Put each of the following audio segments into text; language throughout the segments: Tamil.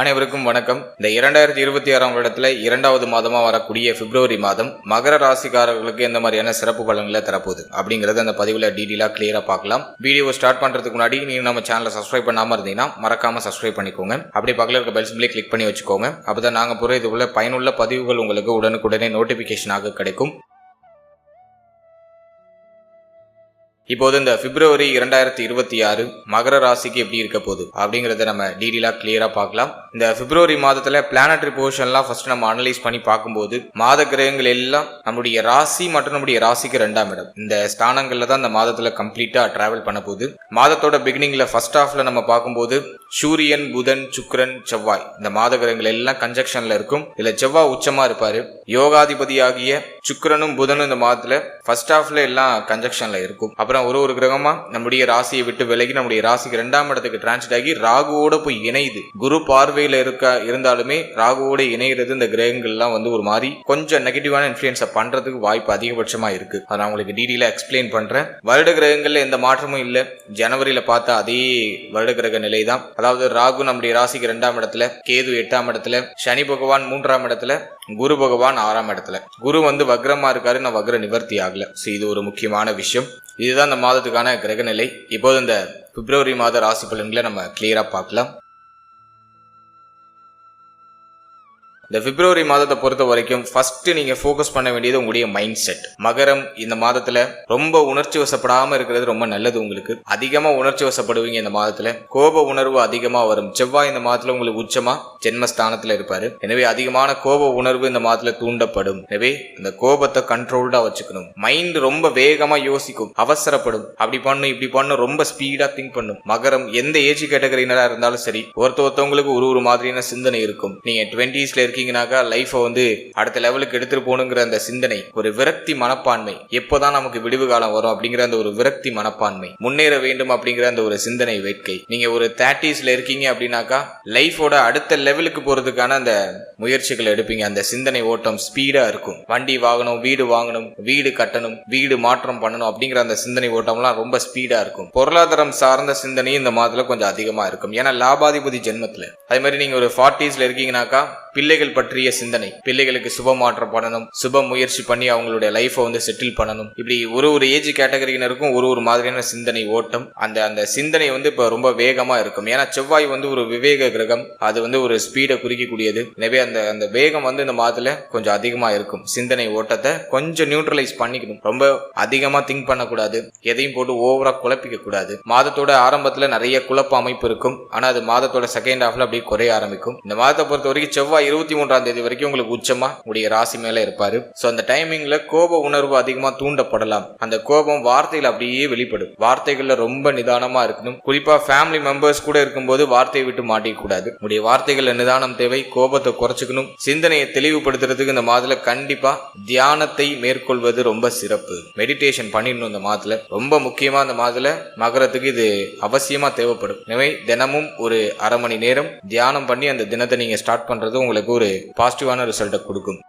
அனைவருக்கும் வணக்கம். இந்த இரண்டாயிரத்தி இருபத்தி ஆறாம் வருடத்துல இரண்டாவது மாதமா வரக்கூடிய பிப்ரவரி மாதம் மகர ராசிக்காரர்களுக்கு எந்த மாதிரியான சிறப்பு பலன்களை தரப்போகுது அப்படிங்கறத அந்த பதிவுல டீடெயிலா கிளியரா பார்க்கலாம். வீடியோ ஸ்டார்ட் பண்றதுக்கு முன்னாடி நீங்க நம்ம சேனலை சப்ஸ்கிரைப் பண்ணாம இருந்தீங்கன்னா மறக்காம சப்ஸ்கிரைப் பண்ணிக்கோங்க. அப்படி பக்கத்தில் இருக்க பெல் சிம்பிளே கிளிக் பண்ணி வச்சுக்கோங்க. அப்பதான் நாங்க போற இது உள்ள பயனுள்ள பதிவுகள் உங்களுக்கு உடனுக்குடனே நோட்டிபிகேஷனாக கிடைக்கும். இப்போது இந்த பிப்ரவரி இரண்டாயிரத்தி இருபத்தி ஆறு மகர ராசிக்கு எப்படி இருக்க போகுது அப்படிங்கறத நம்ம டீடெயிலா கிளியரா பார்க்கலாம். இந்த பிப்ரவரி மாதத்துல பிளானட்ரி பொசிஷன்லாம் ஃபர்ஸ்ட் நம்ம அனலைஸ் பண்ணி பார்க்கும்போது மாத கிரகங்கள் எல்லாம் நம்முடைய ராசி மற்றும் நம்முடைய ராசிக்கு ரெண்டாம் இடம். இந்த ஸ்தானங்கள்ல தான் இந்த மாதத்துல கம்ப்ளீட்டா டிராவல் பண்ண போகுது. மாதத்தோட பிகினிங்ல ஃபர்ஸ்ட் ஹாஃப்ல நம்ம பார்க்கும்போது சூரியன் புதன் சுக்ரன் செவ்வாய் இந்த மாத கிரகங்கள் எல்லாம் கன்ஜெக்ஷன்ல இருக்கும். இதுல செவ்வாய் உச்சமா இருப்பாரு. யோகாதிபதியாகிய சுக்ரனும் புதனும் இந்த மாதத்துல ஃபர்ஸ்ட் ஹாஃப்ல எல்லாம் கன்ஜெக்ஷன்ல இருக்கும். அப்புறம் ஒரு ஒரு கிரகமா நம்முடைய ராசியை விட்டு விலகி நம்முடைய ராசிக்கு ரெண்டாம் இடத்துக்கு டிரான்ஸ்ட் ஆகி ராகுவோட போய் இணையுது. குரு பார்வையில இருக்க இருந்தாலுமே ராகுவோட இணையிறது இந்த கிரகங்கள்லாம் வந்து ஒரு மாதிரி கொஞ்சம் நெகட்டிவான இன்ஃபுளுன்ஸை பண்றதுக்கு வாய்ப்பு அதிகபட்சமா இருக்கு. அதை நான் உங்களுக்கு டீடெயிலா எக்ஸ்பிளைன் பண்றேன். வருட கிரகங்கள்ல எந்த மாற்றமும் இல்ல. ஜனவரியில பார்த்தா அதே வருட கிரக நிலை தான் அதாவது ராகு நம்முடைய ராசிக்கு ரெண்டாம் இடத்துல கேது எட்டாம் இடத்துல சனி பகவான் மூன்றாம் இடத்துல குரு பகவான் ஆறாம் இடத்துல. குரு வந்து வக்ரமா இருக்காரு நான் வக்ர நிவர்த்தி ஆகல. ஸோ இது ஒரு முக்கியமான விஷயம். இதுதான் இந்த மாதத்துக்கான கிரகநிலை. இப்போது இந்த பிப்ரவரி மாத ராசி பலன்களை நம்ம கிளியரா பார்க்கலாம். இந்த பிப்ரவரி மாதத்தை பொறுத்த வரைக்கும் ஃபர்ஸ்ட் நீங்க ஃபோக்கஸ் பண்ண வேண்டியது உங்களுடைய மைண்ட் செட் மகரம் இந்த மாதத்துல ரொம்ப உணர்ச்சி வசப்படாம இருக்கிறது ரொம்ப நல்லது உங்களுக்கு. அதிகமா உணர்ச்சி வசப்படுவீங்க இந்த மாதத்துல. கோப உணர்வு அதிகமா வரும். செவ்வாய் இந்த மாதத்துல உங்களுக்கு உச்சமா ஜென்மஸ்தானத்துல இருப்பாரு. எனவே அதிகமான கோப உணர்வு இந்த மாதத்துல தூண்டப்படும். எனவே இந்த கோபத்தை கண்ட்ரோல்டா வச்சுக்கணும். மைண்ட் ரொம்ப வேகமா யோசிக்கும். அவசரப்படும். அப்படி பண்ணும் இப்படி பண்ணும் ரொம்ப ஸ்பீடா திங்க் பண்ணும். மகரம் எந்த ஏஜ் கேட்டகரியினரா இருந்தாலும் சரி ஒருத்த ஒருத்தவங்களுக்கு ஒரு ஒரு மாதிரியான சிந்தனை இருக்கும். நீங்க டுவெண்ட்டீஸ்ல இருக்கீங்கனாக்கா லைஃபை வந்து அடுத்த லெவலுக்கு எடுத்துட்டு போகணுங்கிற அந்த சிந்தனை ஒரு விரக்தி மனப்பான்மை. எப்போதான் நமக்கு விடிவு காலம் வரும் அப்படிங்கிற அந்த ஒரு விரக்தி மனப்பான்மை. முன்னேற வேண்டும் அப்படிங்கிற அந்த ஒரு சிந்தனை வேட்கை. நீங்க ஒரு தேர்ட்டிஸ்ல இருக்கீங்க அப்படின்னாக்கா லைஃபோட அடுத்த லெவலுக்கு போறதுக்கான அந்த முயற்சிகள் எடுப்பீங்க. அந்த சிந்தனை ஓட்டம் ஸ்பீடா இருக்கும். வண்டி வாங்கணும் வீடு வாங்கணும் வீடு கட்டணும் வீடு மாற்றம் பண்ணணும் அப்படிங்கிற அந்த சிந்தனை ஓட்டம்லாம் ரொம்ப ஸ்பீடா இருக்கும். பொருளாதாரம் சார்ந்த சிந்தனையும் இந்த மாதத்துல கொஞ்சம் அதிகமா இருக்கும். ஏன்னா லாபாதிபதி ஜென்மத்துல. அதே மாதிரி நீங்க ஒரு ஃபார்ட்டிஸ்ல இருக்கீங்கனாக்கா பிள்ளைகள் பற்றிய சிந்தனை. பிள்ளைகளுக்கு சுப மாற்றம் பண்ணணும். சுப முயற்சி பண்ணி அவங்களுடைய லைஃப்பை வந்து செட்டில் பண்ணணும். இப்படி ஒரு ஒரு ஏஜ் கேட்டகரியினருக்கும் ஒரு ஒரு மாதிரியான சிந்தனை ஓட்டம். அந்த அந்த சிந்தனை வந்து இப்போ ரொம்ப வேகமாக இருக்கும். ஏன்னா செவ்வாய் வந்து ஒரு விவேக கிரகம். அது வந்து ஒரு ஸ்பீடை குறிக்கக்கூடியது. எனவே அந்த அந்த வேகம் வந்து இந்த மாதத்தில் கொஞ்சம் அதிகமாக இருக்கும். சிந்தனை ஓட்டத்தை கொஞ்சம் நியூட்ரலைஸ் பண்ணிக்கணும். ரொம்ப அதிகமாக திங்க் பண்ணக்கூடாது. எதையும் போட்டு ஓவராக குழப்பிக்க கூடாது. மாதத்தோட ஆரம்பத்தில் நிறைய குழப்ப அமைப்பு இருக்கும். ஆனால் அது மாதத்தோட செகண்ட் ஹாஃப்ல அப்படியே குறைய ஆரம்பிக்கும். இந்த மாதத்தை பொறுத்த வரைக்கும் செவ்வாய் இருபத்தி மூன்றாம் தேதி வரைக்கும் உங்களுக்கு உச்சமா உங்களுடைய ராசி மேல இருப்பாரு. சோ அந்த டைமிங்ல கோப உணர்வு அதிகமா தூண்டப்படலாம். அந்த கோபம் வார்த்தைகள் அப்படியே வெளிப்படும். வார்த்தைகள்ல ரொம்ப நிதானமா இருக்கணும். குறிப்பா ஃபேமிலி மெம்பர்ஸ் கூட இருக்கும்போது வார்த்தையை விட்டு மாட்டிக்க கூடாது. உங்களுடைய வார்த்தைகள்ல நிதானம் தேவை கோபத்தை குறைச்சிக்கணும். சிந்தனையை தெளிவுபடுத்துறதுக்கு இந்த மாதத்துல கண்டிப்பா தியானத்தை மேற்கொள்வது ரொம்ப சிறப்பு. மெடிடேஷன் பண்ணிடணும் இந்த மாதத்துல. ரொம்ப முக்கியமா இந்த மாதத்துல மகரத்துக்கு இது அவசியமா தேவைப்படும். எனவே தினமும் ஒரு அரை மணி நேரம் தியானம் பண்ணி அந்த தினத்தை நீங்க ஸ்டார்ட் பண்றது உங்களுக்கு ஒரு பாசிட்டிவான ரிசல்ட்டை கொடுக்கும்.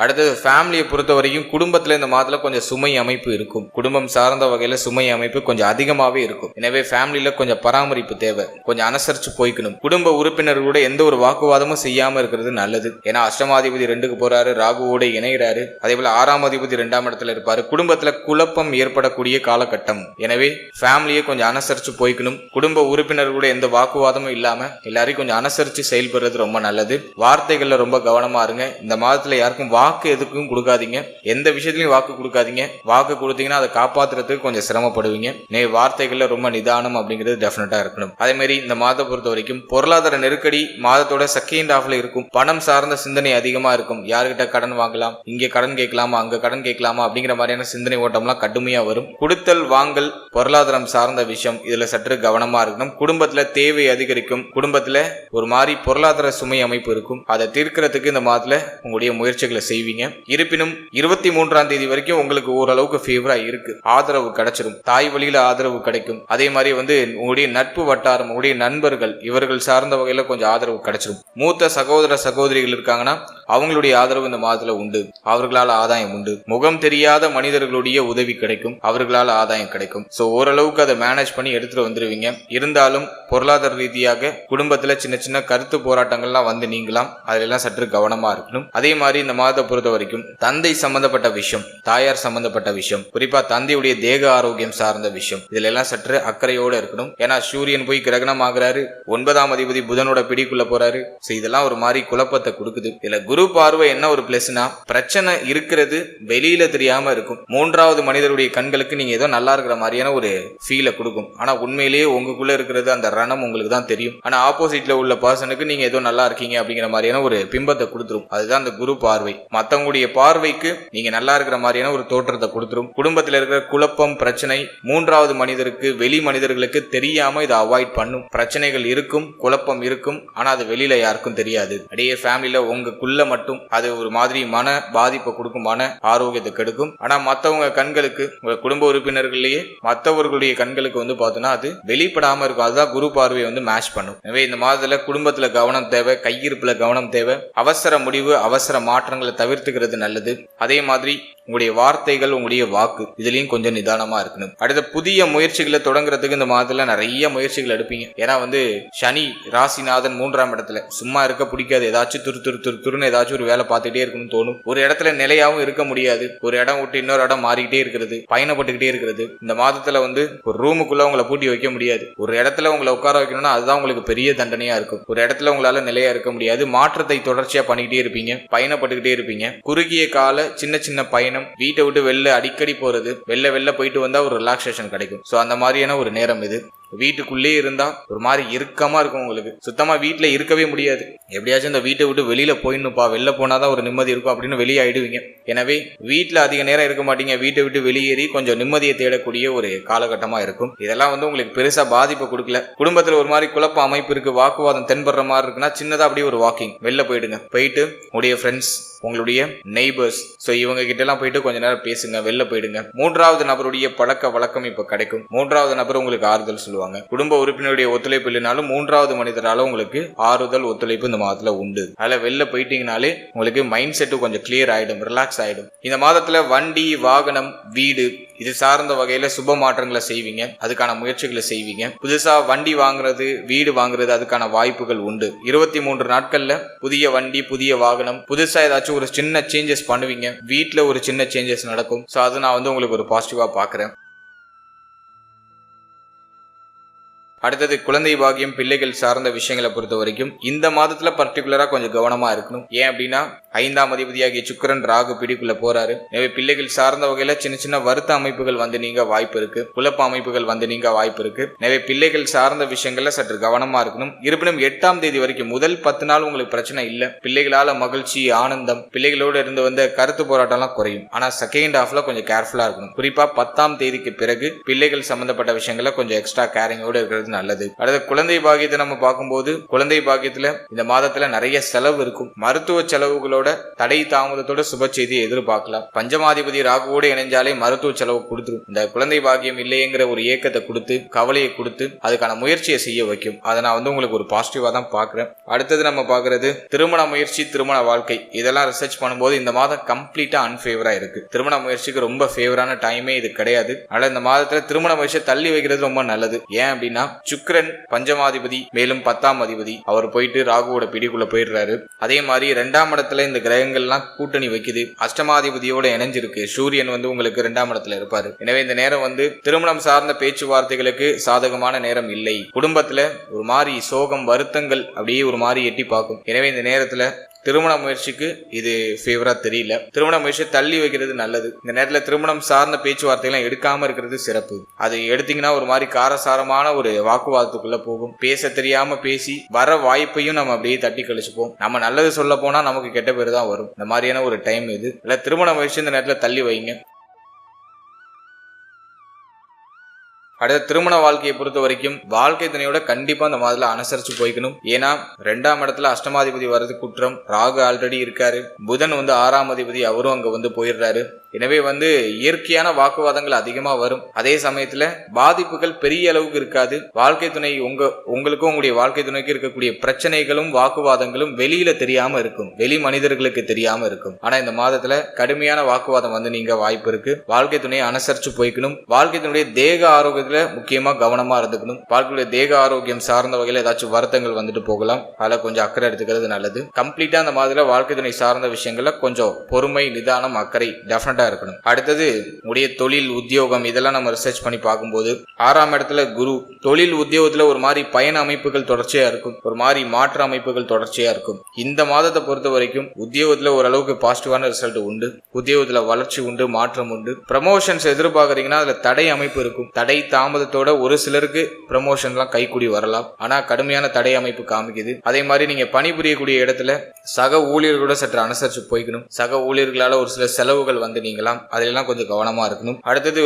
அடுத்தது ஃபேமிலியை பொறுத்த வரைக்கும் குடும்பத்தில் இந்த மாதத்தில் கொஞ்சம் சுமை அமைப்பு இருக்கும். குடும்பம் சார்ந்த வகையில் சுமை அமைப்பு கொஞ்சம் அதிகமாகவே இருக்கும். எனவே ஃபேமிலியில் கொஞ்சம் பராமரிப்பு தேவை. கொஞ்சம் அனுசரித்து போய்க்கணும். குடும்ப உறுப்பினர்களோட எந்த ஒரு வாக்குவாதமும் செய்யாமல் இருக்கிறது நல்லது. ஏன்னா அஷ்டமாதிபதி ரெண்டுக்கு போறாரு ராகுவோட இணைகிறாரு அதே போல ஆறாம் அதிபதி ரெண்டாம் இடத்துல இருப்பாரு. குடும்பத்தில் குழப்பம் ஏற்படக்கூடிய காலகட்டம். எனவே ஃபேமிலியை கொஞ்சம் அனுசரித்து போய்க்கணும். குடும்ப உறுப்பினர்களோட எந்த வாக்குவாதமும் இல்லாமல் எல்லாரையும் கொஞ்சம் அனுசரித்து செயல்படுறது ரொம்ப நல்லது. வார்த்தைகளில் ரொம்ப கவனமாக இருங்க. இந்த மாதத்தில் யாருக்கும் வா வாக்கு எதுக்கும் கொடுக்காதீங்க. எந்த விஷயத்துலையும் வாக்கு கொடுக்காதீங்க. வாக்கு கொடுத்தீங்கன்னா அதை காப்பாத்துறதுக்கு கொஞ்சம் சிரமப்படுவீங்க. நே வார்த்தைகள்ல ரொம்ப நிதானம் அப்படிங்கிறது டெஃபினட்டா இருக்கணும். அதே மாதிரி இந்த மாதத்தை பொறுத்த வரைக்கும் பொருளாதார நெருக்கடி மாதத்தோட செகண்ட் ஹாஃப்ல இருக்கும். பணம் சார்ந்த சிந்தனை அதிகமா இருக்கும். யாருக்கிட்ட கடன் வாங்கலாம்? இங்க கடன் கேட்கலாமா? அங்க கடன் கேட்கலாமா? அப்படிங்கிற மாதிரியான சிந்தனை ஓட்டம்லாம் கடுமையா வரும். கொடுத்தல் வாங்கல் பொருளாதாரம் சார்ந்த விஷயம். இதுல சற்று கவனமா இருக்கணும். குடும்பத்துல தேவை அதிகரிக்கும். குடும்பத்துல ஒரு மாதிரி பொருளாதார சுமை அமைப்பு இருக்கும். அதை தீர்க்கறதுக்கு இந்த மாதத்துல உங்களுடைய முயற்சிகளை செய்வீங்க. இருப்பினும் இருபத்தி மூன்றாம் தேதி வரைக்கும் உங்களுக்கு ஓரளவுக்கு ஃபேவரா இருக்கு. ஆதரவு கிடைச்சிடும் தாய் வழியில ஆதரவு கிடைக்கும். அதே மாதிரி வந்து உங்களுடைய நட்பு வட்டாரம் உங்களுடைய நண்பர்கள் இவர்கள் சார்ந்த வகையில கொஞ்சம் ஆதரவு கிடைச்சிடும் மூத்த சகோதர சகோதரிகள் இருக்காங்கன்னா அவங்களுடைய ஆதரவு இந்த மாதத்துல உண்டு. அவர்களால் ஆதாயம் உண்டு. முகம் தெரியாத மனிதர்களுடைய உதவி கிடைக்கும். அவர்களால் ஆதாயம் கிடைக்கும். சோ ஓரளவுக்கு அதை மேனேஜ் பண்ணி எடுத்துட்டு வந்துருவீங்க. இருந்தாலும் பொருளாதார ரீதியாக குடும்பத்துல சின்ன சின்ன கருத்து போராட்டங்கள்லாம் வந்து நீங்களாம் அதிலெல்லாம் சற்று கவனமா இருக்கணும். அதே மாதிரி இந்த மாதத்தை பொறுத்த வரைக்கும் தந்தை சம்பந்தப்பட்ட விஷயம் தாயார் சம்பந்தப்பட்ட விஷயம் குறிப்பா தந்தையுடைய தேக ஆரோக்கியம் சார்ந்த விஷயம் இதுல எல்லாம் சற்று அக்கறையோட இருக்கணும். ஏன்னா சூரியன் போய் கிரகணம் ஆகுறாரு. ஒன்பதாம் அதிபதி புதனோட பிடிக்குள்ள போறாரு. இதெல்லாம் ஒரு மாதிரி குழப்பத்தை கொடுக்குது. இதுல குரு பார்வை என்ன ஒரு பிளஸ்னா பிரச்சனை இருக்கிறது வெளியில தெரியாம இருக்கும். மூன்றாவது மனிதருடைய கண்களுக்கு நீங்க ஏதோ நல்லா இருக்கிற மாதிரியான ஒரு ஃபீலை கொடுக்கும். ஆனா உண்மையிலேயே உங்களுக்குள்ள இருக்கிறது அந்த ரணம் உங்களுக்கு தான் தெரியும். ஆனா ஆப்போசிட்ல உள்ள பர்சனுக்கு நீங்க ஏதோ நல்லா இருக்கீங்க அப்படிங்கிற மாதிரியான ஒரு பிம்பத்தை கொடுத்துரும். அதுதான் அந்த குரு பார்வை. மத்தவங்களுடைய பார்வைக்கு நீங்க நல்லா இருக்கிற மாதிரியான ஒரு தோற்றத்தை கொடுத்துரும். குடும்பத்தில் இருக்கிற குழப்பம் பிரச்சனை மூன்றாவது மனிதருக்கு வெளி மனிதர்களுக்கு தெரியாம இதை அவாய்ட் பண்ணும். பிரச்சனைகள் இருக்கும் குழப்பம் இருக்கும். ஆனா அது வெளியில யாருக்கும் தெரியாது. அப்படியே ஃபேமிலியில உங்களுக்குள்ள மட்டும் அது ஒரு மாதிரி மன பாதிப்பை கொடுக்கும் மன ஆரோக்கியத்தை கெடுக்கும். ஆனா மற்றவங்க கண்களுக்கு உங்க குடும்ப உறுப்பினர்கள்லேயே மற்றவர்களுடைய கண்களுக்கு வந்து பார்த்தோன்னா அது வெளிப்படாம இருக்கும். அதுதான் குரு பார்வையை வந்து மேட்ச் பண்ணும். எனவே இந்த மாதத்துல குடும்பத்துல கவனம் தேவை கையிருப்புல கவனம் தேவை. அவசர முடிவு அவசர மாற்றங்களை தவிர்த்துக்கிறது நல்லது. அதே மாதிரி உங்களுடைய வார்த்தைகள் உங்களுடைய வாக்கு இதுலயும் கொஞ்சம் நிதானமா இருக்கணும். அடுத்த புதிய முயற்சிகளை தொடங்குறதுக்கு இந்த மாதத்துல நிறைய முயற்சிகள் எடுப்பீங்க. ஏன்னா வந்து சனி ராசிநாதன் மூன்றாம் இடத்துல. சும்மா இருக்க பிடிக்காது. ஏதாச்சும் துரு துரு துரு துருன்னு ஏதாச்சும் ஒரு வேலை பார்த்துட்டே இருக்கணும்னு தோணும். ஒரு இடத்துல நிலையாவும் இருக்க முடியாது. ஒரு இடம் விட்டு இன்னொரு இடம் மாறிக்கிட்டே இருக்கிறது. பயணப்பட்டுக்கிட்டே இருக்கிறது. இந்த மாதத்துல வந்து ஒரு ரூமுக்குள்ள உங்களை பூட்டி வைக்க முடியாது. ஒரு இடத்துல உங்களை உட்கார வைக்கணும்னா அதுதான் உங்களுக்கு பெரிய தண்டனையா இருக்கும். ஒரு இடத்துல உங்களால நிலையா இருக்க முடியாது. மாற்றத்தை தொடர்ச்சியா பண்ணிக்கிட்டே இருப்பீங்க. பயணப்பட்டுக்கிட்டே இருப்பீங்க. குறுகிய கால சின்ன சின்ன பயணம் வீட்டை விட்டு வெளில அடிக்கடி போறது. வெளில வெளில போயிட்டு வந்தா ஒரு ரிலாக்ஸேஷன் கிடைக்கும். ஸோ அந்த மாதிரியான ஒரு நேரம் இது. வீட்டுக்குள்ளே இருந்தா ஒரு மாதிரி இறுக்கமா இருக்கும் உங்களுக்கு. சுத்தமா வீட்டுல இருக்கவே முடியாது. எப்படியாச்சும் இந்த வீட்டை விட்டு வெளியில போயிடணும்ப்பா. வெளில போனாதான் ஒரு நிம்மதி இருக்கும் அப்படின்னு வெளியே ஆயிடுவீங்க எனவே வீட்டுல அதிக நேரம் இருக்க மாட்டீங்க. வீட்டை விட்டு வெளியேறி கொஞ்சம் நிம்மதியை தேடக்கூடிய ஒரு காலகட்டமா இருக்கும். இதெல்லாம் வந்து உங்களுக்கு பெருசா பாதிப்பு கொடுக்கல. குடும்பத்துல ஒரு மாதிரி குழப்ப அமைப்பு இருக்கு. வாக்குவாதம் தென்படுற மாதிரி இருக்குன்னா சின்னதா அப்படியே ஒரு வாக்கிங் வெளில போயிடுங்க. போயிட்டு உங்களுடைய ஃப்ரெண்ட்ஸ் உங்களுடைய நெய்பர்ஸ் ஸோ இவங்க கிட்ட எல்லாம் போயிட்டு கொஞ்ச நேரம் பேசுங்க. வெளில போயிடுங்க. மூன்றாவது நபருடைய பழக்க வழக்கம் இப்ப கிடைக்கும். மூன்றாவது நபர் உங்களுக்கு ஆறுதல் சொல்லுவாங்க குடும்ப உறுப்பினருடைய ஒத்துழைப்பு இல்லைனாலும் மூன்றாவது மனிதரால உங்களுக்கு ஆறுதல் ஒத்துழைப்பு இந்த மாதத்துல உண்டு. அதில் வெளில போயிட்டீங்கனாலே உங்களுக்கு மைண்ட் செட்டு கொஞ்சம் கிளியர் ஆயிடும் ரிலாக்ஸ் ஆயிடும். இந்த மாதத்துல வண்டி வாகனம் வீடு இது சார்ந்த வகையில சுப மாற்றங்களை செய்வீங்க. அதுக்கான முயற்சிகளை செய்வீங்க. புதுசா வண்டி வாங்குறது வீடு வாங்குறது அதுக்கான வாய்ப்புகள் உண்டு. இருபத்தி மூன்று நாட்கள்ல புதிய வண்டி புதிய வாகனம் புதுசா ஏதாச்சும் ஒரு சின்ன சேஞ்சஸ் பண்ணுவீங்க. வீட்டுல ஒரு சின்ன சேஞ்சஸ் நடக்கும். ஸோ அது நான் வந்து உங்களுக்கு ஒரு பாசிட்டிவா பாக்குறேன் அடுத்தது குழந்தை பாகியம் பிள்ளைகள் சார்ந்த விஷயங்களை பொறுத்த வரைக்கும் இந்த மாதத்துல பர்டிகுலரா கொஞ்சம் கவனமா இருக்கணும். ஏன் அப்படின்னா ஐந்தாம் அதிபதியாகிய சுக்கிரன் ராகு பிடிக்குள்ள போறாரு. எனவே பிள்ளைகள் சார்ந்த வகையில சின்ன சின்ன வருத்த அமைப்புகள் வந்து நீங்க வாய்ப்பு இருக்கு. குழப்ப அமைப்புகள் வந்து நீங்க வாய்ப்பு இருக்கு. எனவே பிள்ளைகள் சார்ந்த விஷயங்கள்ல சற்று கவனமா இருக்கணும். இருப்பினும் எட்டாம் தேதி வரைக்கும் முதல் பத்து நாள் உங்களுக்கு பிரச்சனை இல்ல. பிள்ளைகளால மகிழ்ச்சி ஆனந்தம் பிள்ளைகளோடு இருந்து வந்த கருத்து போராட்டம்லாம் குறையும். ஆனா செகண்ட் ஹாஃப்ல கொஞ்சம் கேர்ஃபுல்லா இருக்கணும். குறிப்பா பத்தாம் தேதிக்கு பிறகு பிள்ளைகள் சம்பந்தப்பட்ட விஷயங்களை கொஞ்சம் எக்ஸ்ட்ரா கேரிங்கோட இருக்கிறது நல்லது. அடுத்த குழந்தை பாக்கியத்தை நம்ம பார்க்கும்போது குழந்தை பாக்கியத்துல இந்த மாதத்துல நிறைய செலவு இருக்கும். மருத்துவ செலவுகளோட தடை தாமதத்தோட சுப செய்தியை எதிர்பார்க்கலாம். பஞ்சமாதிபதி ராகுவோடு இணைஞ்சாலே மருத்துவ செலவு கொடுத்துரும். இந்த குழந்தை பாக்கியம் இல்லையேங்கிற ஒரு ஏக்கத்தை கொடுத்து கவலையை கொடுத்து அதுக்கான முயற்சியை செய்ய வைக்கும். அதை நான் வந்து உங்களுக்கு ஒரு பாசிட்டிவா தான் பாக்குறேன் அடுத்தது நம்ம பாக்குறது திருமண முயற்சி திருமண வாழ்க்கை. இதெல்லாம் ரிசர்ச் பண்ணும்போது இந்த மாதம் கம்ப்ளீட்டா அன்பேவரா இருக்கு. திருமண முயற்சிக்கு ரொம்ப ஃபேவரான டைமே இது கிடையாது. அதனால இந்த மாதத்துல திருமண முயற்சியை தள்ளி வைக்கிறது ரொம்ப நல்லது. ஏன் அப்படின்னா சுக்ரன் பஞ்சமாதிபதி மேலும் பத்தாம் அதிபதி. அவர் போயிட்டு ராகுவோட பிடிக்குள்ள போயிடுறாரு. அதே மாதிரி ரெண்டாம் இடத்துல இந்த கிரகங்கள்லாம் கூட்டணி வைக்குது. அஷ்டமாதிபதியோட இணைஞ்சிருக்கு. சூரியன் வந்து உங்களுக்கு ரெண்டாம் இடத்துல இருப்பாரு. எனவே இந்த நேரம் வந்து திருமணம் சார்ந்த பேச்சுவார்த்தைகளுக்கு சாதகமான நேரம் இல்லை. குடும்பத்துல ஒரு மாதிரி சோகம் வருத்தங்கள் அப்படியே ஒரு மாதிரி எட்டி பார்க்கும். எனவே இந்த நேரத்துல திருமண முயற்சிக்கு இது ஃபேவரா தெரியல. திருமண முயற்சியை தள்ளி வைக்கிறது நல்லது. இந்த நேரத்தில் திருமணம் சார்ந்த பேச்சுவார்த்தைகள்லாம் எடுக்காம இருக்கிறது சிறப்பு. அது எடுத்தீங்கன்னா ஒரு மாதிரி காரசாரமான ஒரு வாக்குவாதத்துக்குள்ள போகும். பேச தெரியாம பேசி வர வாய்ப்பையும் நம்ம அப்படியே தட்டி கழிச்சுப்போம். நம்ம நல்லது சொல்ல போனா நமக்கு கெட்ட பேர் தான் வரும். இந்த மாதிரியான ஒரு டைம் இது. இல்ல திருமண முயற்சி இந்த நேரத்தில் தள்ளி வைங்க. அடுத்த திருமண வாழ்க்கையை பொறுத்த வரைக்கும் வாழ்க்கை துணையோட கண்டிப்பா அந்த மாதிரில அனுசரிச்சு போய்க்கணும். ஏன்னா ரெண்டாம் இடத்துல அஷ்டமாதிபதி வர்றது குற்றம். ராகு ஆல்ரெடி இருக்காரு. புதன் வந்து ஆறாம் அதிபதி அவரும் அங்க வந்து போயிடுறாரு. எனவே வந்து இயற்கையான வாக்குவாதங்கள் அதிகமா வரும். அதே சமயத்துல பாதிப்புகள் பெரிய அளவுக்கு இருக்காது. வாழ்க்கை துணை உங்க உங்களுக்கும் உங்களுடைய வாழ்க்கை துணைக்கு இருக்கக்கூடிய பிரச்சனைகளும் வாக்குவாதங்களும் வெளியில தெரியாம இருக்கும். வெளி மனிதர்களுக்கு தெரியாம இருக்கும். ஆனா இந்த மாதத்துல கடுமையான வாக்குவாதம் வந்து நீங்க வாய்ப்பு இருக்கு. வாழ்க்கை துணையை அனுசரிச்சு போய்க்கணும். வாழ்க்கை துணையுடைய தேக ஆரோக்கியத்தில் முக்கியமா கவனமா இருந்துக்கணும். வாழ்க்கையுடைய தேக ஆரோக்கியம் சார்ந்த வகையில ஏதாச்சும் வருத்தங்கள் வந்துட்டு போகலாம். அதில் கொஞ்சம் அக்கறை எடுத்துக்கிறது நல்லது. கம்ப்ளீட்டா அந்த மாதிரி வாழ்க்கை துணை சார்ந்த விஷயங்களை கொஞ்சம் பொறுமை நிதானம் அக்கறை டெஃபினட்டா இருக்கணும். அடுத்தது உடைய தொழில் உத்தியோகம் இதெல்லாம் நம்ம ரிசர்ச் பண்ணி பார்க்கும்போது ஆறாம் இடத்துல குரு தொழில் உத்தியோகத்துல ஒரு மாதிரி பயண அமைப்புகள் தொடர்ச்சியா இருக்கும். ஒரு மாதிரி மாற்ற அமைப்புகள் தொடர்ச்சியா இருக்கும். இந்த மாதத்தை பொறுத்த வரைக்கும் உத்தியோகத்துல ஓரளவுக்கு பாசிட்டிவான ரிசல்ட் உண்டு. உத்தியோகத்துல வளர்ச்சி உண்டு மாற்றம் உண்டு. ப்ரமோஷன்ஸ் எதிர்பார்க்கறீங்கன்னா அதுல தடை அமைப்பு இருக்கும். தடை தாமதத்தோட ஒரு சிலருக்கு ப்ரமோஷன்லாம் கைக்கூடி வரலாம். ஆனால் கடுமையான தடை அமைப்பு காமிக்குது. அதே மாதிரி நீங்கள் பணிபுரியக்கூடிய இடத்துல சக ஊழியர்களோட சற்று அனுசரித்து போய்க்கணும். சக ஊழியர்களால் ஒரு சில செலவுகள் வந்து நீங்களாம் அதிலெல்லாம் கொஞ்சம் கவனமாக இருக்கணும். அடுத்தது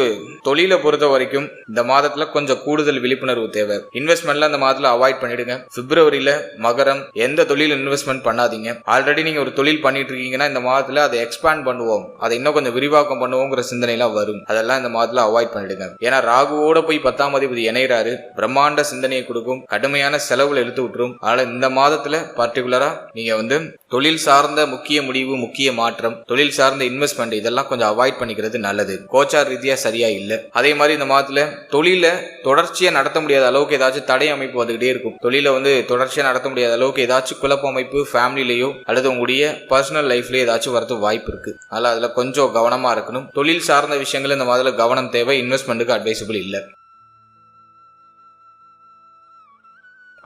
தொழிலை பொறுத்த வரைக்கும் இந்த மாதத்தில் கொஞ்சம் கூடுதல் விழிப்புணர்வு தேவை. இன்வெஸ்ட்மெண்ட்லாம் இந்த மாதத்தில் அவாய்ட் பண்ணிடுங்க. பிப்ரவரியில் மகரம் எந்த தொழில் இன்வெஸ்ட்மெண்ட் பண்ணாதீங்க. ஆல்ரெடி நீங்கள் ஒரு தொழில் பண்ணிட்டு இருக்கீங்கன்னா இந்த மாதத்தில் அதை எக்ஸ்பேண்ட் பண்ணுவோம். அதை இன்னும் கொஞ்சம் விரிவாக்கம் பண்ணுவோங்கிற சிந்தனைலாம் வரும். அதெல்லாம் இந்த மாதத்தில் அவாய்ட் பண்ணிடுங்க. ஏன்னா ராகுவோட போய் பத்தாம் அதிபதி இணைகிறாரு பிரம்மாண்ட சிந்தனையை கொடுக்கும் கடுமையான செலவுல இழுத்து விட்டுரும். அதனால இந்த மாதத்துல பர்டிகுலரா நீங்க வந்து தொழில் சார்ந்த முக்கிய முடிவு முக்கிய மாற்றம் தொழில் சார்ந்த இன்வெஸ்ட்மெண்ட் இதெல்லாம் கொஞ்சம் அவாய்ட் பண்ணிக்கிறது நல்லது. கோச்சார் ரீதியா சரியா இல்லை. அதே மாதிரி இந்த மாதத்துல தொழில தொடர்ச்சியா நடத்த முடியாத அளவுக்கு ஏதாச்சும் தடை அமைப்பு வந்துகிட்டே இருக்கும். தொழில வந்து தொடர்ச்சியா நடத்த முடியாத அளவுக்கு ஏதாச்சும் குழப்ப அமைப்பு ஃபேமிலிலேயோ அல்லது உங்களுடைய பர்சனல் லைஃப்லயோ ஏதாச்சும் வரது வாய்ப்பு இருக்கு. அதனால அதுல கொஞ்சம் கவனமா இருக்கணும். தொழில் சார்ந்த விஷயங்கள் இந்த மாதிரி கவனம் தேவை இன்வெஸ்ட்மெண்ட்டுக்கு அட்வைசபிள் இல்லை.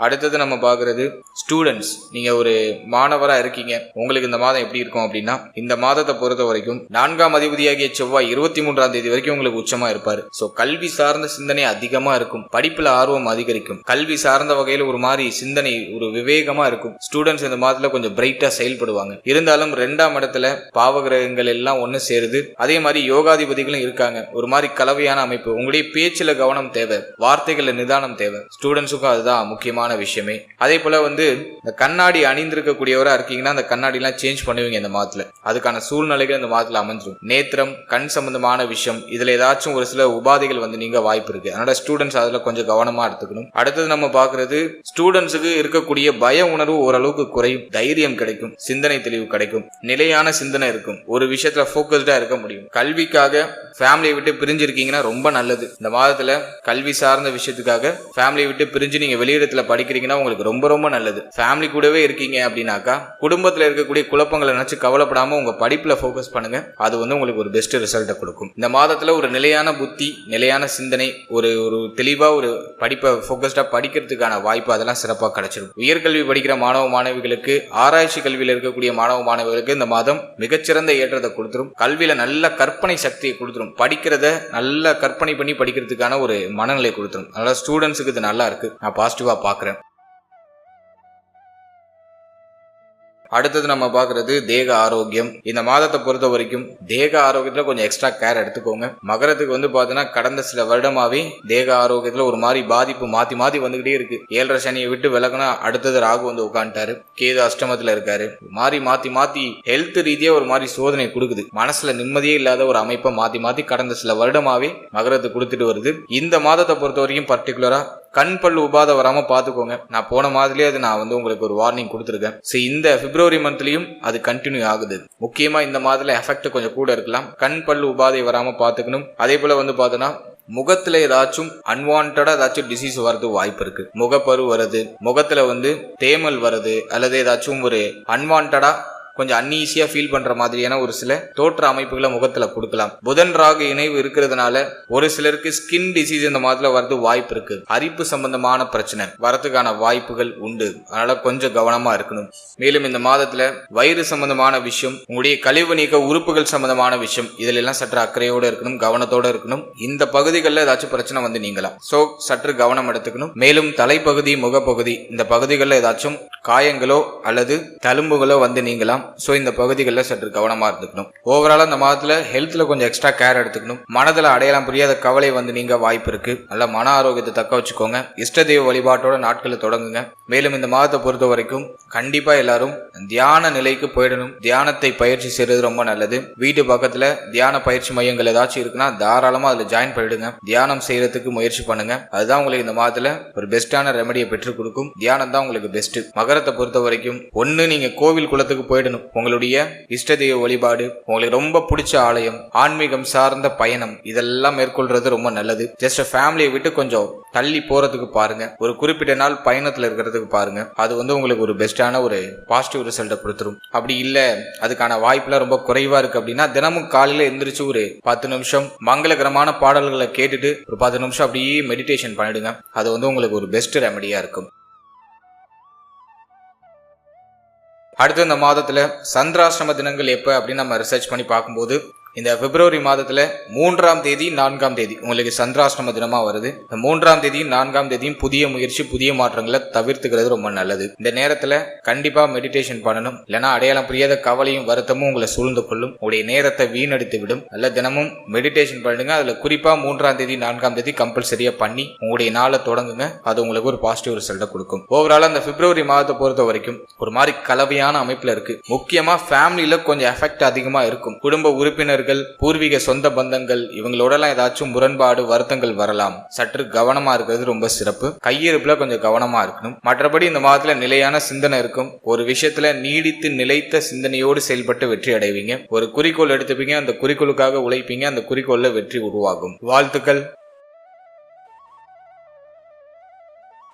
அடுத்தது நம்ம பார்க்குறது ஸ்டூடெண்ட்ஸ் நீங்கள் ஒரு மாணவராக இருக்கீங்க. உங்களுக்கு இந்த மாதம் எப்படி இருக்கும் அப்படின்னா இந்த மாதத்தை பொறுத்த வரைக்கும் நான்காம் அதிபதியாகிய செவ்வாய் இருபத்தி மூன்றாம் தேதி வரைக்கும் உங்களுக்கு உச்சமாக இருப்பார். ஸோ கல்வி சார்ந்த சிந்தனை அதிகமாக இருக்கும். படிப்பில் ஆர்வம் அதிகரிக்கும். கல்வி சார்ந்த வகையில் ஒரு மாதிரி சிந்தனை ஒரு விவேகமாக இருக்கும். ஸ்டூடெண்ட்ஸ் இந்த மாதத்தில் கொஞ்சம் பிரைட்டாக செயல்படுவாங்க. இருந்தாலும் ரெண்டாம் இடத்துல பாவகிரகங்கள் எல்லாம் ஒன்று சேருது. அதே மாதிரி யோகாதிபதிகளும் இருக்காங்க. ஒரு மாதிரி கலவையான அமைப்பு. உங்களுடைய பேச்சில் கவனம் தேவை. வார்த்தைகளில் நிதானம் தேவை. ஸ்டூடெண்ட்ஸுக்கும் அதுதான் முக்கியமான விஷயமே. அதே போல வந்து இந்த கண்ணாடி அணிந்திருக்கக்கூடியவரா இருக்கீங்கன்னா அந்த கண்ணாடிலாம் சேஞ்ச் பண்ணுவீங்க இந்த மாதத்துல. அதுக்கான சூழ்நிலைகள் இந்த மாதத்துல அமைஞ்சிரும். நேத்திரம் கண் சம்பந்தமான விஷயம் இதுல ஏதாச்சும் ஒரு சில உபாதைகள் வந்து நீங்க வாய்ப்பு இருக்கு. அதனால ஸ்டூடெண்ட்ஸ் அதுல கொஞ்சம் கவனமா எடுத்துக்கணும். அடுத்தது நம்ம பாக்குறது ஸ்டூடெண்ட்ஸுக்கு இருக்கக்கூடிய பய உணர்வு ஓரளவுக்கு குறையும். தைரியம் கிடைக்கும். சிந்தனை தெளிவு கிடைக்கும். நிலையான சிந்தனை இருக்கும். ஒரு விஷயத்துல ஃபோக்கஸ்டாக இருக்க முடியும். கல்விக்காக ஃபேமிலியை விட்டு பிரிஞ்சிருக்கீங்கன்னா ரொம்ப நல்லது. இந்த மாதத்துல கல்வி சார்ந்த விஷயத்துக்காக ஃபேமிலியை விட்டு பிரிஞ்சு நீங்க வெளியிடத்துல படிக்கிறீங்கன்னா உங்களுக்கு ரொம்ப ரொம்ப நல்லது. ஃபேமிலி கூடவே இருக்கீங்க அப்படின்னாக்கா குடும்பத்தில் இருக்கக்கூடிய குழப்பங்களை நினச்சி கவலைப்படாமல் உங்கள் படிப்பில் ஃபோக்கஸ் பண்ணுங்க. அது வந்து உங்களுக்கு ஒரு பெஸ்ட் ரிசல்ட்டை கொடுக்கும். இந்த மாதத்தில் ஒரு நிலையான புத்தி நிலையான சிந்தனை ஒரு ஒரு தெளிவாக ஒரு படிப்பை ஃபோக்கஸ்டாக படிக்கிறதுக்கான வாய்ப்பு அதெல்லாம் சிறப்பாக கிடைச்சிடும் உயர்கல்வி படிக்கிற மாணவ மாணவிகளுக்கு ஆராய்ச்சி கல்வியில் இருக்கக்கூடிய மாணவ மாணவிகளுக்கு இந்த மாதம் மிகச்சிறந்த ஏற்றத்தை கொடுத்துரும். கல்வியில் நல்ல கற்பனை சக்தியை கொடுத்துரும். படிக்கிறத நல்ல கற்பனை பண்ணி படிக்கிறதுக்கான ஒரு மனநிலை கொடுத்துரும். அதனால ஸ்டூடெண்ட்ஸுக்கு இது நல்லா இருக்கு. நான் பாசிட்டிவாக பார்க்குறேன். அடுத்தது நம்ம பார்க்கறது தேக ஆரோக்கியம். இந்த மாதத்தை பொறுத்த வரைக்கும் தேக ஆரோக்கியத்தில் கொஞ்சம் எக்ஸ்ட்ரா கேர் எடுத்துக்கோங்க. மகரத்துக்கு வந்து பார்த்தீங்கன்னா கடந்த சில வருடமாகவே தேக ஆரோக்கியத்தில் ஒரு மாதிரி பாதிப்பு மாற்றி மாற்றி வந்துகிட்டே இருக்கு. ஏழரை சனியை விட்டு விலகுனா அடுத்தது ராகு வந்து உட்காந்துட்டாரு கேது அஷ்டமத்தில் இருக்காரு. மாறி மாற்றி மாற்றி ஹெல்த் ரீதியாக ஒரு மாதிரி சோதனை கொடுக்குது. மனசில் நிம்மதியே இல்லாத ஒரு அமைப்பை மாற்றி மாற்றி கடந்த சில வருடமாகவே மகரத்துக்கு கொடுத்துட்டு வருது. இந்த மாதத்தை பொறுத்த வரைக்கும் பர்டிகுலராக கண் பல் உபாதை வராமல் பார்த்துக்கோங்க நான் போன மாதிரியே அது நான் வந்து உங்களுக்கு ஒரு வார்னிங் கொடுத்துருக்கேன். ஸோ இந்த பிப்ரவரி மந்த்லையும் அது கண்டினியூ ஆகுது. முக்கியமாக இந்த மாதத்தில் எஃபெக்ட் கொஞ்சம் கூட இருக்கலாம். கண் பல் உபாதை வராமல் பார்த்துக்கணும் அதே போல் வந்து பார்த்தோன்னா முகத்துல ஏதாச்சும் அன்வான்டா ஏதாச்சும் டிசீஸ் வரது வாய்ப்பு இருக்கு. முகப்பரு வருது முகத்துல வந்து தேமல் வருது அல்லது ஏதாச்சும் ஒரு அன்வான்டா கொஞ்சம் அன்ஈஸியா ஃபீல் பண்ற மாதிரியான ஒரு சில தோற்ற அமைப்புகளை முகத்துல கொடுக்கலாம். புதன் ராகு இணைவு இருக்கிறதுனால ஒரு சிலருக்கு ஸ்கின் டிசீஸ் இந்த மாதிரில வரது வாய்ப்பு இருக்கு. அரிப்பு சம்பந்தமான பிரச்சனை. வரதுக்கான வாய்ப்புகள் உண்டு. அதனால கொஞ்சம் கவனமா இருக்கணும். மேலும் இந்த மாதத்துல வயிறு சம்பந்தமான விஷயம் உங்களுடைய கழிவு நீக்க உறுப்புகள் சம்பந்தமான விஷயம் இதுல எல்லாம் சற்று அக்கறையோட இருக்கணும் கவனத்தோட இருக்கணும். இந்த பகுதிகளில் ஏதாச்சும் பிரச்சனை வந்து நீங்களாம் சோ சற்று கவனம் எடுத்துக்கணும். மேலும் தலைப்பகுதி முகப்பகுதி இந்த பகுதிகளில் ஏதாச்சும் காயங்களோ அல்லது தழும்புகளோ வந்து நீங்களாம் ஸோ இந்த பகுதிகளில் சற்று கவனமாக இருந்துக்கணும். ஓவரால் இந்த மாதத்தில் ஹெல்த்தில் கொஞ்சம் எக்ஸ்ட்ரா கேர் எடுத்துக்கணும். மனதில் அடையாளம் புரியாத கவலை வந்து நீங்க வாய்ப்பு இருக்கு. நல்ல மன ஆரோக்கியத்தை தக்க வச்சுக்கோங்க. இஷ்ட தெய்வ வழிபாட்டோட நாட்களை தொடங்குங்க. மேலும் இந்த மாதத்தை பொறுத்த வரைக்கும் கண்டிப்பா எல்லாரும் தியான நிலைக்கு போயிடணும். தியானத்தை பயிற்சி செய்யறது ரொம்ப நல்லது. வீட்டு பக்கத்துல தியான பயிற்சி மையங்கள் ஏதாச்சும் இருக்குன்னா தாராளமா அதுல ஜாயின் பண்ணிடுங்க. தியானம் செய்யறதுக்கு முயற்சி பண்ணுங்க. அதுதான் உங்களுக்கு இந்த மாதத்துல ஒரு பெஸ்டான ரெமடியை பெற்றுக் கொடுக்கும். தியானம் தான் உங்களுக்கு பெஸ்ட் மகரத்தை பொறுத்த வரைக்கும் ஒன்னு நீங்க கோவில் குளத்துக்கு போயிடணும் உங்களுடைய இஷ்ட தெய்வ வழிபாடு உங்களுக்கு ரொம்ப பிடிச்ச ஆலயம் ஆன்மீகம் சார்ந்த பயணம் இதெல்லாம் மேற்கொள்றது ரொம்ப நல்லது. ஜஸ்ட் ஃபேமிலியை விட்டு கொஞ்சம் தள்ளி போறதுக்கு பாருங்க. ஒரு குறிப்பிட்ட நாள் பயணத்துல இருக்கிறதுக்கு பாருங்க. அது வந்து உங்களுக்கு ஒரு பெஸ்டான ஒரு பாசிட்டிவ் ரிசல்ட்டை கொடுத்துரும். அப்படி இல்ல அதுக்கான வாய்ப்புலாம் ரொம்ப குறைவா இருக்கு அப்படின்னா தினமும் காலையில எந்திரிச்சு ஒரு பத்து நிமிஷம் மங்களகரமான பாடல்களை கேட்டுட்டு ஒரு பத்து நிமிஷம் அப்படியே மெடிடேஷன் பண்ணிடுங்க. அது வந்து உங்களுக்கு ஒரு பெஸ்ட் ரெமடியா இருக்கும். அடுத்து இந்த மாதத்தில் சந்திராசிரம தினங்கள் எப்போ அப்படின்னு நம்ம ரிசர்ச் பண்ணி பார்க்கும்போது இந்த பிப்ரவரி மாதத்துல மூன்றாம் தேதி நான்காம் தேதி உங்களுக்கு சந்திராஷ்டம தினமா வருது. இந்த மூன்றாம் தேதியும் நான்காம் தேதியும் புதிய முயற்சி புதிய மாற்றங்களை தவிர்த்துக்கிறது ரொம்ப நல்லது. இந்த நேரத்துல கண்டிப்பா மெடிடேஷன் பண்ணணும். இல்லைன்னா அடையாளம் புரியாத கவலையும் வருத்தமும் உங்களை சூழ்ந்து கொள்ளும். உங்களுடைய நேரத்தை வீணடித்து விடும். நல்ல தினமும் மெடிடேஷன் பண்ணுங்க. அதுல குறிப்பா மூன்றாம் தேதி நான்காம் தேதி கம்பல்சரியா பண்ணி உங்களுடைய நாளை தொடங்குங்க. அது உங்களுக்கு ஒரு பாசிட்டிவ் ரிசல்ட்டை கொடுக்கும். ஓவரால் அந்த பிப்ரவரி மாதத்தை பொறுத்த வரைக்கும் ஒரு மாதிரி கலவையான அமைப்புல இருக்கு. முக்கியமா ஃபேமிலியில கொஞ்சம் எஃபெக்ட் அதிகமா இருக்கும். குடும்ப உறுப்பினர் நண்பர்கள் பூர்வீக சொந்த பந்தங்கள் இவங்களோடலாம் ஏதாச்சும் முரண்பாடு வருத்தங்கள் வரலாம். சற்று கவனமா இருக்கிறது ரொம்ப சிறப்பு. கையிருப்புல கொஞ்சம் கவனமா இருக்கணும். மற்றபடி இந்த மாதத்துல நிலையான சிந்தனை இருக்கும். ஒரு விஷயத்துல நீடித்து நிலைத்த சிந்தனையோடு செயல்பட்டு வெற்றி அடைவீங்க. ஒரு குறிக்கோள் எடுத்துப்பீங்க. அந்த குறிக்கோளுக்காக உழைப்பீங்க. அந்த குறிக்கோள்ல வெற்றி உருவாகும். வாழ்த்துக்கள்.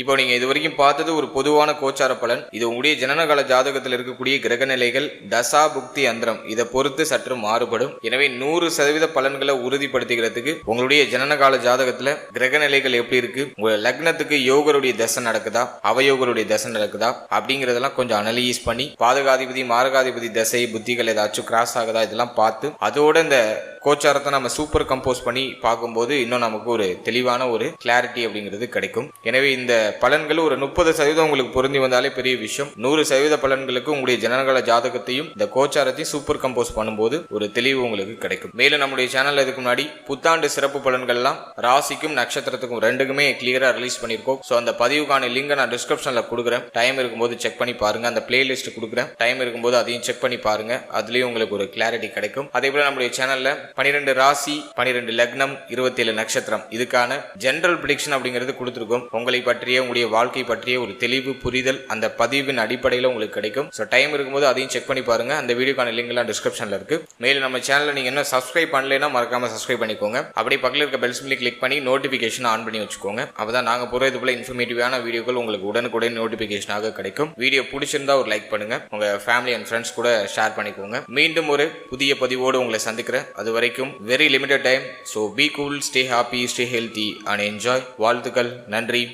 இப்போ நீங்க இது வரைக்கும் பார்த்தது ஒரு பொதுவான கோச்சார பலன். இது உங்களுடைய ஜனனகால ஜாதகத்தில் இருக்கக்கூடிய கிரக நிலைகள் தசா புக்தி அந்தரம். இதை பொறுத்து சற்று மாறுபடும். எனவே நூறு சதவீத பலன்களை உறுதிப்படுத்திக்கிறதுக்கு உங்களுடைய ஜனனகால ஜாதகத்துல கிரக நிலைகள் எப்படி இருக்கு? உங்க லக்னத்துக்கு யோகருடைய தசை நடக்குதா? அவயோகருடைய தசை நடக்குதா? அப்படிங்கறதெல்லாம் கொஞ்சம் அனலைஸ் பண்ணி பாதகாதிபதி மாரகாதிபதி தசை புத்திகள் ஏதாச்சும் கிராஸ் ஆகுதா? இதெல்லாம் பார்த்து அதோட இந்த கோச்சாரத்தை நம்ம சூப்பர் கம்போஸ் பண்ணி பார்க்கும்போது இன்னும் நமக்கு ஒரு தெளிவான ஒரு கிளாரிட்டி அப்படிங்கிறது கிடைக்கும். எனவே இந்த பலன்கள் ஒரு முப்பது சதவீதம் உங்களுக்கு பொருந்தி வந்தாலே பெரிய விஷயம். நூறு சதவீத பலன்களுக்கு உங்களுடைய ஜனனகால ஜாதகத்தையும் இந்த கோச்சாரத்தையும் சூப்பர் கம்போஸ் பண்ணும்போது ஒரு தெளிவு உங்களுக்கு கிடைக்கும். மேலும் நம்முடைய சேனல் இதுக்கு முன்னாடி புத்தாண்டு சிறப்பு பலன்கள்லாம் ராசிக்கும் நட்சத்திரத்துக்கும் ரெண்டுக்குமே கிளியரா ரிலீஸ் பண்ணியிருக்கோம். ஸோ அந்த பதிவுக்கான லிங்கை நான் டிஸ்கிரிப்ஷன்ல கொடுக்குறேன். டைம் இருக்கும்போது செக் பண்ணி பாருங்க. அந்த பிளேலிஸ்ட் கொடுக்குறேன். டைம் இருக்கும்போது அதையும் செக் பண்ணி பாருங்க. அதுலயும் உங்களுக்கு ஒரு கிளாரிட்டி கிடைக்கும். அதே போல நம்முடைய சேனல்ல பனிரெண்டு ராசி பனிரெண்டு லக்னம் இருபத்தி ஏழு நட்சத்திரம். இதுக்கான ஜென்ரல் ப்ரிடிக்ஷன் அப்படிங்கிறது கொடுத்துருக்கோம். உங்களை பற்றிய உங்களுடைய வாழ்க்கை பற்றிய ஒரு தெளிவு புரிதல் அந்த பதிவின் அடிப்படையில் உங்களுக்கு கிடைக்கும். ஸோ டைம் இருக்கும்போது அதையும் செக் பண்ணி பாருங்க. அந்த வீடியோக்கான லிங்க் எல்லாம் டிஸ்கிரிப்ஷன்ல இருக்கு. மேலும் நம்ம சேனலை நீங்க என்ன சப்ஸ்கிரைப் பண்ணலைன்னா மறக்காம சப்ஸ்கிரைப் பண்ணிக்கோங்க. அப்படியே பக்கத்தில் இருக்க பெல் சிம்லி கிளிக் பண்ணி நோட்டிஃபிகேஷன் ஆன் பண்ணி வச்சுக்கோங்க. அப்பதான் நாங்கள் போகிற இது போல இன்ஃபர்மேட்டிவான வீடியோக்கள் உங்களுக்கு உடனுக்குடன் நோட்டிஃபிகேஷனாக கிடைக்கும். வீடியோ பிடிச்சிருந்தா ஒரு லைக் பண்ணுங்க. உங்க ஃபேமிலி அண்ட் ஃப்ரெண்ட்ஸ் கூட ஷேர் பண்ணிக்கோங்க. மீண்டும் ஒரு புதிய பதிவோடு உங்களை சந்திக்கிறேன். அது வரைக்கும் very limited time so be cool stay happy stay healthy and enjoy வாழ்த்துக்கள். நன்றி.